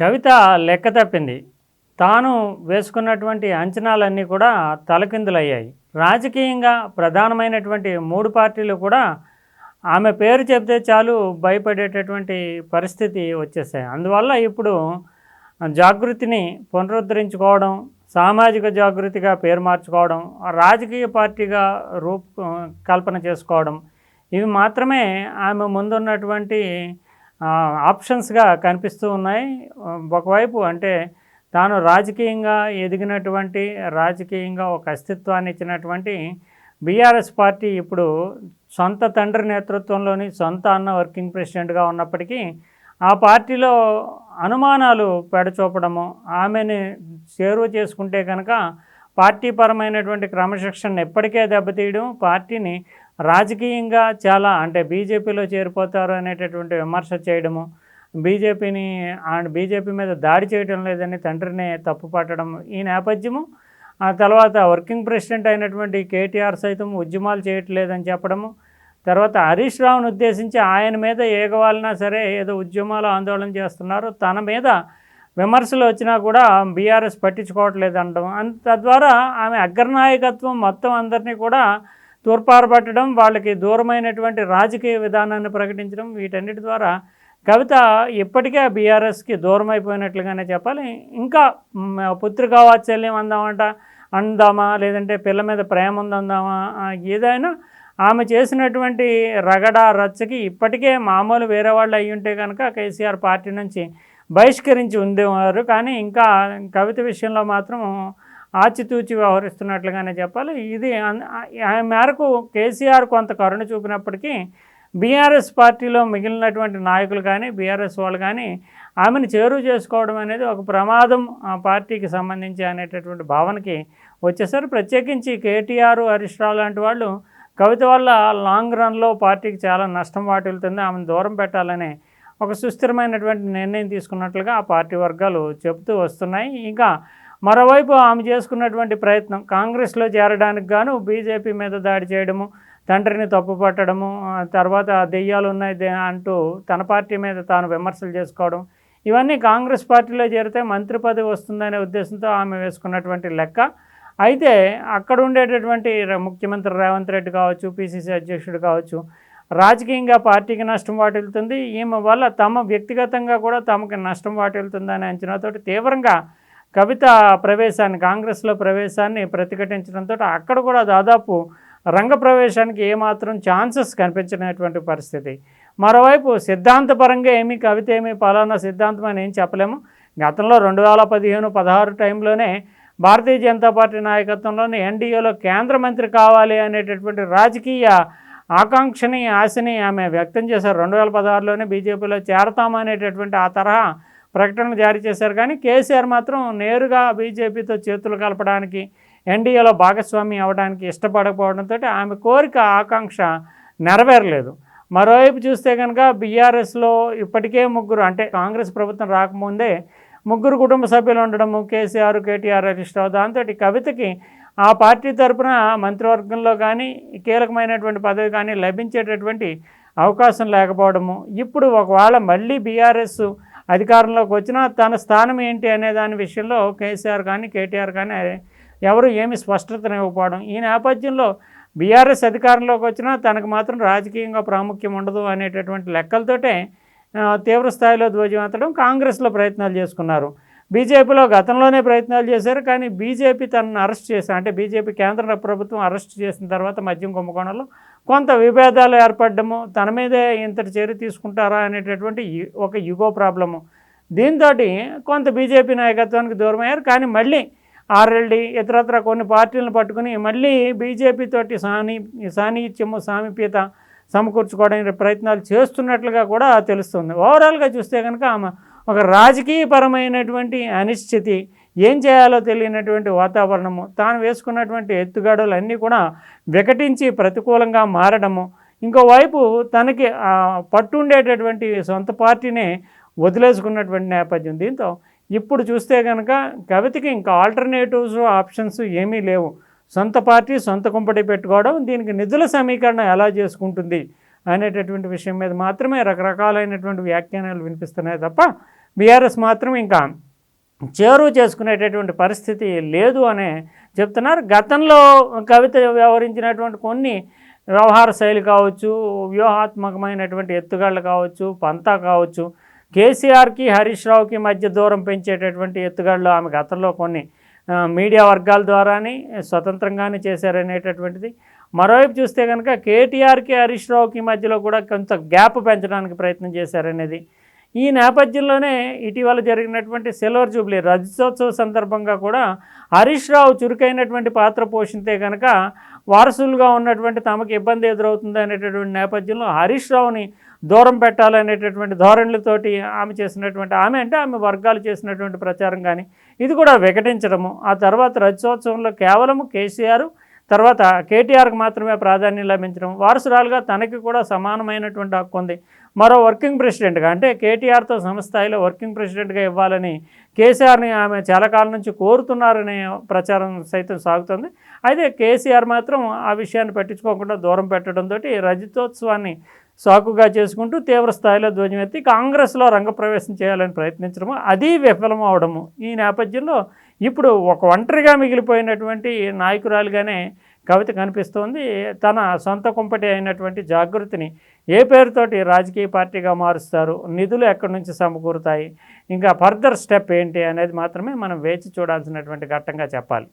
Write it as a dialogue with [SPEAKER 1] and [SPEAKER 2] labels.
[SPEAKER 1] కవిత లెక్క తప్పింది. తాను వేసుకున్నటువంటి అంచనాలన్నీ కూడా తలకిందులయ్యాయి. రాజకీయంగా ప్రధానమైనటువంటి మూడు పార్టీలు కూడా ఆమె పేరు చెప్తే చాలు భయపడేటటువంటి పరిస్థితి వచ్చేసాయి. అందువల్ల ఇప్పుడు జాగృతిని పునరుద్ధరించుకోవడం సామాజిక జాగృతిగా పేరు మార్చుకోవడం రాజకీయ పార్టీగా రూప కల్పన చేసుకోవడం ఇవి మాత్రమే ఆమె ముందున్నటువంటి ఆప్షన్స్గా కనిపిస్తూ ఉన్నాయి. ఒకవైపు అంటే తాను రాజకీయంగా ఎదిగినటువంటి రాజకీయంగా ఒక అస్తిత్వాన్ని ఇచ్చినటువంటి బీఆర్ఎస్ పార్టీ ఇప్పుడు సొంత తండ్రి నేతృత్వంలోని సొంత అన్న వర్కింగ్ ప్రెసిడెంట్గా ఉన్నప్పటికీ ఆ పార్టీలో అనుమానాలు పెడచూపడము ఆమెని చేరువ చేసుకుంటే కనుక పార్టీ పరమైనటువంటి క్రమశిక్షణ ఎప్పటికే దెబ్బతీయడం పార్టీని రాజకీయంగా చాలా అంటే బీజేపీలో చేరిపోతారు అనేటటువంటి విమర్శ చేయడము బీజేపీని అండ్ బీజేపీ మీద దాడి చేయడం లేదని తండ్రిని తప్పు పట్టడం ఈ నేపథ్యము. ఆ తర్వాత వర్కింగ్ ప్రెసిడెంట్ అయినటువంటి కేటీఆర్ సైతం ఉద్యమాలు చేయట్లేదని చెప్పడము. తర్వాత హరీష్ రావును ఉద్దేశించి ఆయన మీద ఏగవాలన్నా సరే ఏదో ఉద్యమాలు ఆందోళన చేస్తున్నారు. తన మీద విమర్శలు వచ్చినా కూడా బీఆర్ఎస్ పట్టించుకోవట్లేదు అనడం అంత తద్వారా ఆమె అగ్రనాయకత్వం మొత్తం అందరినీ కూడా తూర్పారబట్టడం వాళ్ళకి దూరమైనటువంటి రాజకీయ విధానాన్ని ప్రకటించడం వీటన్నిటి ద్వారా కవిత ఇప్పటికే బీఆర్ఎస్కి దూరం అయిపోయినట్లుగానే చెప్పాలి. ఇంకా పుత్రికా వాత్సల్యం అందామంట అందామా లేదంటే పిల్ల మీద ప్రేమ ఉందందామా ఏదైనా ఆమె చేసినటువంటి రగడ రచ్చకి ఇప్పటికే మామూలు వేరే వాళ్ళు అయ్యి ఉంటే కనుక కేసీఆర్ పార్టీ నుంచి బహిష్కరించి ఉండేవారు. కానీ ఇంకా కవిత విషయంలో మాత్రం ఆచితూచి వ్యవహరిస్తున్నట్లుగానే చెప్పాలి. ఇది ఆ మేరకు కేసీఆర్ కొంత కరుణ చూపినప్పటికీ బీఆర్ఎస్ పార్టీలో మిగిలినటువంటి నాయకులు కానీ బీఆర్ఎస్ వాళ్ళు కానీ ఆమెను చేరువ చేసుకోవడం అనేది ఒక ప్రమాదం ఆ పార్టీకి సంబంధించి అనేటటువంటి భావనకి వచ్చేసరి. ప్రత్యేకించి కేటీఆర్ హరీష్ రావు లాంటి వాళ్ళు కవిత వల్ల లాంగ్ రన్లో పార్టీకి చాలా నష్టం వాటిల్తుంది ఆమెను దూరం పెట్టాలనే ఒక సుస్థిరమైనటువంటి నిర్ణయం తీసుకున్నట్లుగా ఆ పార్టీ వర్గాలు చెబుతూ వస్తున్నాయి. ఇంకా మరోవైపు ఆమె చేసుకున్నటువంటి ప్రయత్నం కాంగ్రెస్లో చేరడానికి గాను బీజేపీ మీద దాడి చేయడము తండ్రిని తప్పు పట్టడము తర్వాత దెయ్యాలు ఉన్నాయి అంటూ తన పార్టీ మీద తాను విమర్శలు చేసుకోవడం ఇవన్నీ కాంగ్రెస్ పార్టీలో చేరితే మంత్రి పదవి వస్తుందనే ఉద్దేశంతో ఆమె వేసుకున్నటువంటి లెక్క. అయితే అక్కడ ఉండేటటువంటి ముఖ్యమంత్రి రేవంత్ రెడ్డి కావచ్చు పిసిసి అధ్యక్షుడు కావచ్చు రాజకీయంగా పార్టీకి నష్టం వాటిల్తుంది ఈమె వల్ల తమ వ్యక్తిగతంగా కూడా తమకు నష్టం వాటిల్తుందనే అంచనాతోటి తీవ్రంగా కవిత ప్రవేశాన్ని కాంగ్రెస్లో ప్రవేశాన్ని ప్రతిఘటించడంతో అక్కడ కూడా దాదాపు రంగ ప్రవేశానికి ఏమాత్రం ఛాన్సెస్ కనిపించినటువంటి పరిస్థితి. మరోవైపు సిద్ధాంతపరంగా ఏమీ కవిత ఏమీ పలానా సిద్ధాంతం అని ఏం చెప్పలేము. గతంలో రెండు వేల పదిహేను పదహారు టైంలోనే భారతీయ జనతా పార్టీ నాయకత్వంలోనే ఎన్డీఏలో కేంద్ర మంత్రి కావాలి అనేటటువంటి రాజకీయ ఆకాంక్షని ఆశని ఆమె వ్యక్తం చేశారు. రెండు వేల పదహారులోనే బీజేపీలో చేరతామనేటటువంటి ఆ తరహా ప్రకటనలు జారీ చేశారు. కానీ కేసీఆర్ మాత్రం నేరుగా బీజేపీతో చేతులు కలపడానికి ఎన్డీఏలో భాగస్వామి అవ్వడానికి ఇష్టపడకపోవడంతో ఆమె కోరిక ఆకాంక్ష నెరవేరలేదు. మరోవైపు చూస్తే కనుక బీఆర్ఎస్లో ఇప్పటికే ముగ్గురు అంటే కాంగ్రెస్ ప్రభుత్వం రాకముందే ముగ్గురు కుటుంబ సభ్యులు ఉండడము కేసీఆర్ కేటీఆర్ హరీష్ రావు దాంతో కవితకి ఆ పార్టీ తరపున మంత్రివర్గంలో కానీ కీలకమైనటువంటి పదవి కానీ లభించేటటువంటి అవకాశం లేకపోవడము. ఇప్పుడు ఒకవేళ మళ్ళీ బీఆర్ఎస్ అధికారంలోకి వచ్చినా తన స్థానం ఏంటి అనే దాని విషయంలో కేసీఆర్ కానీ కేటీఆర్ కానీ ఎవరు ఏమి స్పష్టతనివ్వకపోవడం ఈ నేపథ్యంలో బీఆర్ఎస్ అధికారంలోకి వచ్చినా తనకు మాత్రం రాజకీయంగా ప్రాముఖ్యం ఉండదు అనేటటువంటి లెక్కలతోటే తీవ్ర స్థాయిలో ధ్వజమెత్తడం కాంగ్రెస్లో ప్రయత్నాలు చేసుకున్నారు. బీజేపీలో గతంలోనే ప్రయత్నాలు చేశారు కానీ బీజేపీ తనను అరెస్ట్ చేసిన అంటే బీజేపీ కేంద్ర ప్రభుత్వం అరెస్ట్ చేసిన తర్వాత మద్యం కుంభకోణంలో కొంత విభేదాలు ఏర్పడము తన మీదే ఇంతటి చర్య తీసుకుంటారా అనేటటువంటి ఒక యుగో ప్రాబ్లము. దీంతో కొంత బీజేపీ నాయకత్వానికి దూరమయ్యారు కానీ మళ్ళీ ఆర్ఎల్డి ఇతరత్ర కొన్ని పార్టీలను పట్టుకుని మళ్ళీ బీజేపీ తోటి సాని సాన్నిహిత్యము సామీప్యత సమకూర్చుకోవడానికి ప్రయత్నాలు చేస్తున్నట్లుగా కూడా తెలుస్తుంది. ఓవరాల్గా చూస్తే కనుక ఆమె ఒక రాజకీయపరమైనటువంటి అనిశ్చితి ఏం చేయాలో తెలియనటువంటి వాతావరణము తాను వేసుకున్నటువంటి ఎత్తుగాడులు అన్నీ కూడా వికటించి ప్రతికూలంగా మారడము. ఇంకోవైపు తనకి పట్టుండేటటువంటి సొంత పార్టీనే వదిలేసుకున్నటువంటి నేపథ్యం. దీంతో ఇప్పుడు చూస్తే కనుక కవితకి ఇంకా ఆల్టర్నేటివ్స్ ఆప్షన్స్ ఏమీ లేవు. సొంత పార్టీ సొంత కుంపటి పెట్టుకోవడం దీనికి నిధుల సమీకరణ ఎలా చేసుకుంటుంది అనేటటువంటి విషయం మీద మాత్రమే రకరకాలైనటువంటి వ్యాఖ్యానాలు వినిపిస్తున్నాయి తప్ప బీఆర్ఎస్ మాత్రం ఇంకా చేరువ చేసుకునేటటువంటి పరిస్థితి లేదు అనే చెప్తున్నారు. గతంలో కవిత వ్యవహరించినటువంటి కొన్ని వ్యవహార శైలి కావచ్చు వ్యూహాత్మకమైనటువంటి ఎత్తుగాళ్ళు కావచ్చు పంతా కావచ్చు కేసీఆర్కి హరీష్ రావుకి మధ్య దూరం పెంచేటటువంటి ఎత్తుగాళ్ళు ఆమె గతంలో కొన్ని మీడియా వర్గాల ద్వారానే స్వతంత్రంగానే చేశారనేటటువంటిది. మరోవైపు చూస్తే కనుక కేటీఆర్కి హరీష్ రావుకి మధ్యలో కూడా కొంత గ్యాప్ పెంచడానికి ప్రయత్నం చేశారనేది ఈ నేపథ్యంలోనే ఇటీవల జరిగినటువంటి సిల్వర్ జూబ్లీ రజతోత్సవ సందర్భంగా కూడా హరీష్ రావు చురుకైనటువంటి పాత్ర పోషిస్తే కనుక వారసులుగా ఉన్నటువంటి తమకు ఇబ్బంది ఎదురవుతుంది అనేటటువంటి నేపథ్యంలో హరీష్ రావుని దూరం పెట్టాలనేటటువంటి ధోరణులతోటి ఆమె చేసినటువంటి ఆమె అంటే ఆమె వర్గాలు చేసినటువంటి ప్రచారం కానీ ఇది కూడా వికటించడము. ఆ తర్వాత రజతోత్సవంలో కేవలము కేసీఆర్ తర్వాత కేటీఆర్కి మాత్రమే ప్రాధాన్యం లభించడం. వారసురాలుగా తనకి కూడా సమానమైనటువంటి హక్కు ఉంది. మరో వర్కింగ్ ప్రెసిడెంట్గా అంటే కేటీఆర్తో సమస్థాయిలో వర్కింగ్ ప్రెసిడెంట్గా ఇవ్వాలని కేసీఆర్ని ఆమె చాలా కాలం నుంచి కోరుతున్నారనే ప్రచారం సైతం సాగుతుంది. అయితే కేసీఆర్ మాత్రం ఆ విషయాన్ని పట్టించుకోకుండా దూరం పెట్టడంతో రజతోత్సవాన్ని సాకుగా చేసుకుంటూ తీవ్ర స్థాయిలో ధ్వజమెత్తి కాంగ్రెస్లో రంగప్రవేశం చేయాలని ప్రయత్నించడము అది విఫలం అవడము. ఈ నేపథ్యంలో ఇప్పుడు ఒక ఒంటరిగా మిగిలిపోయినటువంటి నాయకురాలుగానే కవిత కనిపిస్తోంది. తన సొంత కుంపటి అయినటువంటి జాగృతిని ఏ పేరుతోటి రాజకీయ పార్టీగా మారుస్తారు? నిధులు ఎక్కడి నుంచి సమకూరుతాయి? ఇంకా ఫర్దర్ స్టెప్ ఏంటి అనేది మాత్రమే మనం వేచి చూడాల్సినటువంటి ఘట్టంగా చెప్పాలి.